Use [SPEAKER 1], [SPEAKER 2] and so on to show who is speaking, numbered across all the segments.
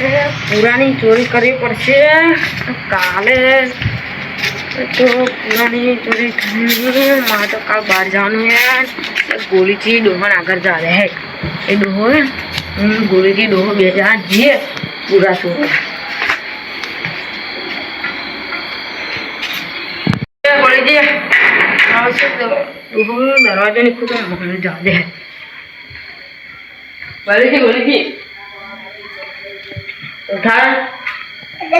[SPEAKER 1] એ પુરાની ચોરી કરવી પડશે. કાલે તો પુરાની ચોરી થઈ મારે તો કાલ બહાર જવાનું હે ગોળીથી ડોહાને આગળ ચાલે હે. એ ડોહો હું ગોળીથી ડોહો બે જણા જઈએ પૂરા ચોર દરવાજો ની ખુદ જાદે હે. ગોળીજી ઉઠાડ એ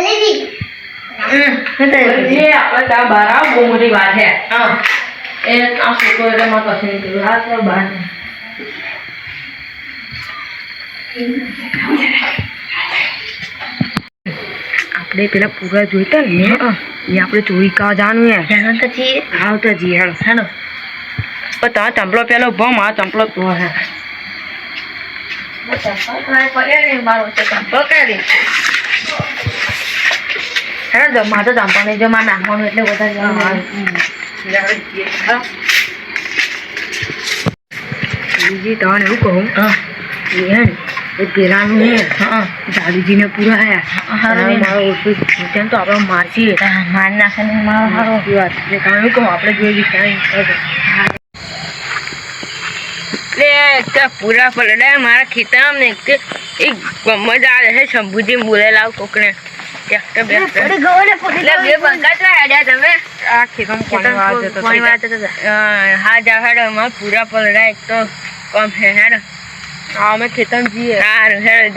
[SPEAKER 1] આપણે ત્યાં બહાર આવો બહુ મોટી વાત છે હા. એ આ છોકરો એટલે મારે કશું નહીં કર્યું હા તો બહાર આપણે પેલા પૂરા જોઈતા ને એ આપણે ચોરી કા જવાનું હે.
[SPEAKER 2] જાણો તો છીએ
[SPEAKER 1] આવતા જઈએ હેડો.
[SPEAKER 2] હાલો
[SPEAKER 1] પણ તારો ચંપલો પેલો ભમ આ ચંપલો તો હે.
[SPEAKER 2] ને તો ચંપલ કાઢી હેડો જો મારે તો ચંપલ નહીં જો નાખવાનું એટલે બધા
[SPEAKER 1] બીજી તને એવું કહું
[SPEAKER 2] હા
[SPEAKER 1] એ પેલાનું હે દાદીજીને પૂરા હે
[SPEAKER 2] હારું ને.
[SPEAKER 1] મારો ઓછું તો આપણે મારશીએ
[SPEAKER 2] માર નાખે મારો હારો
[SPEAKER 1] વાત એટલે તમે કહું આપણે જોઈ ક્યાંય પૂરા પલડા મારા ખેતરમાં ને એક મજા આવે છે શંભુજી બોલે લાવ કોકને. હા પૂરા પલડા એક તો કમ હે હેડો. હા અમે ખેતર જઈએ. સારું હેડ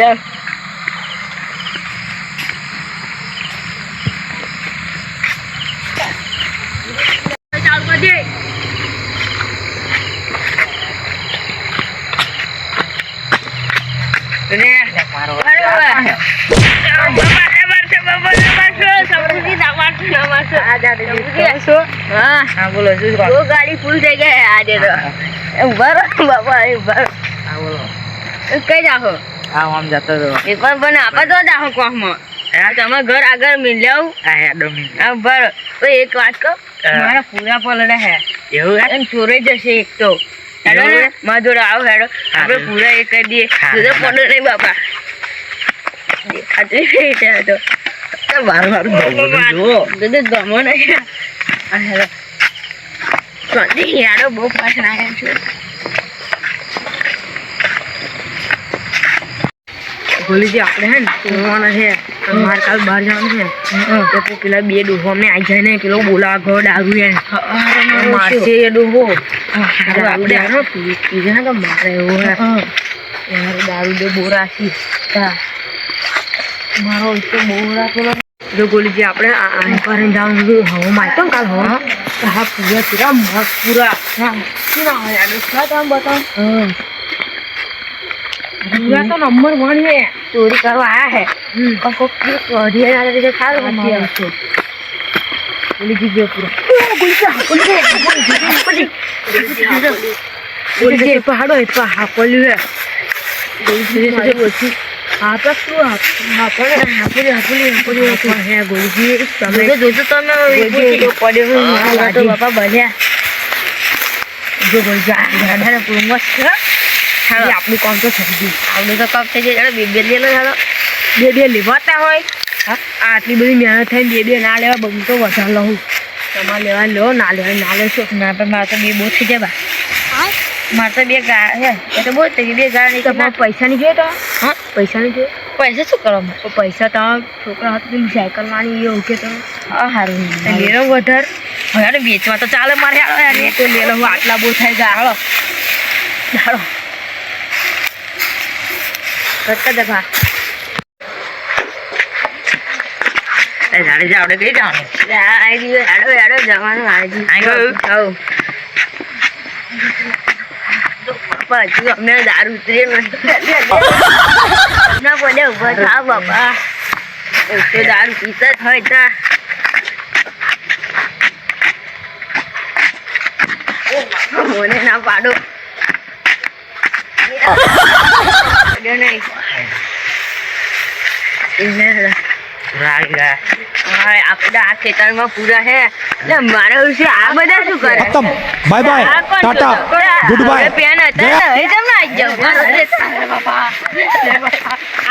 [SPEAKER 1] ચાલુ કરજે અને
[SPEAKER 2] મારો
[SPEAKER 1] બરોબર. હા
[SPEAKER 2] હા બોલો શું
[SPEAKER 1] બહુ ગાડી ફૂલ થઈ ગઈ આજે તો ઊભા રહો બાપા ઊભા રહો.
[SPEAKER 2] હા બોલો
[SPEAKER 1] એ કઈ જાહો
[SPEAKER 2] હા આમ જતો હતો
[SPEAKER 1] એ પણ પણ આપણે તો જાહો કોમમાં હા તમારા ઘર આગળ મિલ્યાવ
[SPEAKER 2] હા
[SPEAKER 1] એક વાત કહો. મારા પૂરા પલડા હે.
[SPEAKER 2] એવું? હે
[SPEAKER 1] એમ ચોરે જશે એક તો? મારા જોડે આવો હેડો. આપણે પૂરા એ કરી દઈએ. જુદો પડો નહીં બાપા. દેખાતું નહીં ત્યાં તો
[SPEAKER 2] મારું મારું
[SPEAKER 1] ગમો નહીં. હેડો. બહુ પાસ નાખ્યા છે. ગોલીજી આપણે હે ને છે. મારે કાલ બહાર જવાનું છે. તો પેલા બે ડોહો અમને આવી જાય ને પેલો બોલા ઘર દારૂ એ. મારશે એ ડોહો. આપણે આરો પીજે ને તો મારે એવો યાર દારૂ દે છે મારો તો બોરા પેલો જો ગોલીજી આપણે આ આ પર જવાનું હવો મારતો કાલ હવો. હા. પૂરા પૂરા. મસ્ત પૂરા ના બતાવો? પૂરા તો નંબર વન હે ચોરી કરવા આયા હે? પણ કોક ચોરી ના રીતે સારું નથી પૂરા પહાડો એ પા હાકોલ્યું હે. હે તમે જોજો. તમે બાપા બન્યા. જો ગોલીજી આ પૂરું મસ્ત હાલો આપણું કામ તો થઈ ગયું આપણે તો કામ થઈ જાય. બે બે લેલો હાલો બે બે લેવાતા હોય. હા? આટલી બધી મહેનત થઈને બે બે ના લેવા બધું તો વધારે લઉં. તમારે લેવા લો ના લેવા ના લેશો.
[SPEAKER 2] ના પણ મારે તો બે બહુ થઈ જાય મારે તો બે ગા હે એ તો બહુ થઈ ગઈ. બે ગા નહીં
[SPEAKER 1] તમારે પૈસા નહીં જોઈએ તો?
[SPEAKER 2] હા?
[SPEAKER 1] પૈસા નહીં જોઈએ?
[SPEAKER 2] પૈસા શું કરવા મારે
[SPEAKER 1] તો પૈસા તમારા છોકરા હતા પેલી સાયકલ માની એ ઓકે તો.
[SPEAKER 2] હા સારું
[SPEAKER 1] લે લો વધારે.
[SPEAKER 2] હવે વેચવા તો ચાલે મારે. હાલો
[SPEAKER 1] તો લે લો હું આટલા બહુ થાય ગાળો હાલો. દફા
[SPEAKER 2] એ જાડે આપણે કઈ જવાનું?
[SPEAKER 1] આઈ દીધો હેડો હેડો જવાનું આઈ દીધું
[SPEAKER 2] આઈ ગયું?
[SPEAKER 1] બાપા હજુ અમને દારૂ ઉતરી ના પડે ઊભા થા બાપા. તો દારૂ પીતા જ હોય તા. મને ના પાડો. પાડો નહીં એને હેડો.
[SPEAKER 2] રાગ રા
[SPEAKER 1] હા, આપણે આ ખેતરમાં પૂરા હે. એટલે મારે વિશે આ બધા શું કરે?
[SPEAKER 3] ખતમ બાય બાય ટાટા
[SPEAKER 1] જોતો?
[SPEAKER 3] ગુડ બાય
[SPEAKER 1] પેન હતા ને, હવે તમને આઈ જાવ. અરે બાપા,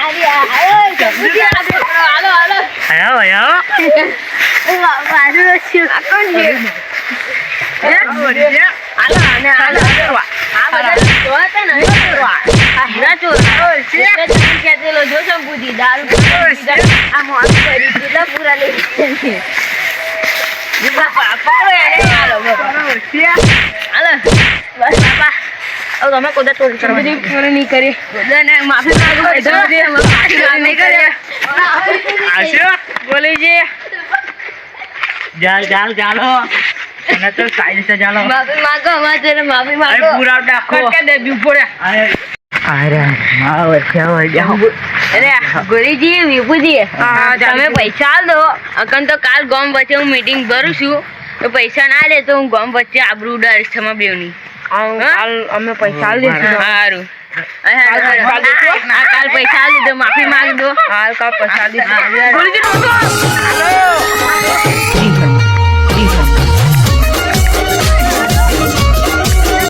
[SPEAKER 1] અરે
[SPEAKER 2] હાલો હાલો
[SPEAKER 3] આયો આયો
[SPEAKER 2] મારું આ કોણ છે? હાલો આને હાલો આ બધા જોવા તો નહીં ચોર. એટલે તમે કહેતેલો જો શંભુજી, દારૂ આ મોત કરી કેટલા પૂરા લઈ છે. બાપા, પકડો એને, હાલો, હાલો. બસ બાપા. હવે તમે કોદા ચોરી કરવા નહીં.
[SPEAKER 1] પૂરી નહીં કરી
[SPEAKER 2] બધાને માફી માંગુ બધા માફી માંગુ.
[SPEAKER 1] નહીં કર્યા.
[SPEAKER 3] આશો
[SPEAKER 1] બોલી છે
[SPEAKER 3] ચાલ ચાલ ચાલો અને તો કાયદેસર ચાલો
[SPEAKER 2] માફી માંગો અમારા માફી માંગો.
[SPEAKER 3] પૂરા નાખો.
[SPEAKER 1] ફટકા દે બી પડે
[SPEAKER 2] ગોરીજી વિભુજી તમે પૈસા આલ દો. અકન તો કાલ ગોમ વચ્ચે હું મીટિંગ ભરું છું. તો પૈસા ના લે તો હું ગોમ વચ્ચે આબરૂ ઉડાડીશ તમારા બેવની
[SPEAKER 1] અમે પૈસા આલી દઈશું.
[SPEAKER 2] સારું
[SPEAKER 1] કાલ પૈસા
[SPEAKER 2] લીધો આલી માફી માંગ દો
[SPEAKER 1] હાલ કાલ પૈસા હાલો.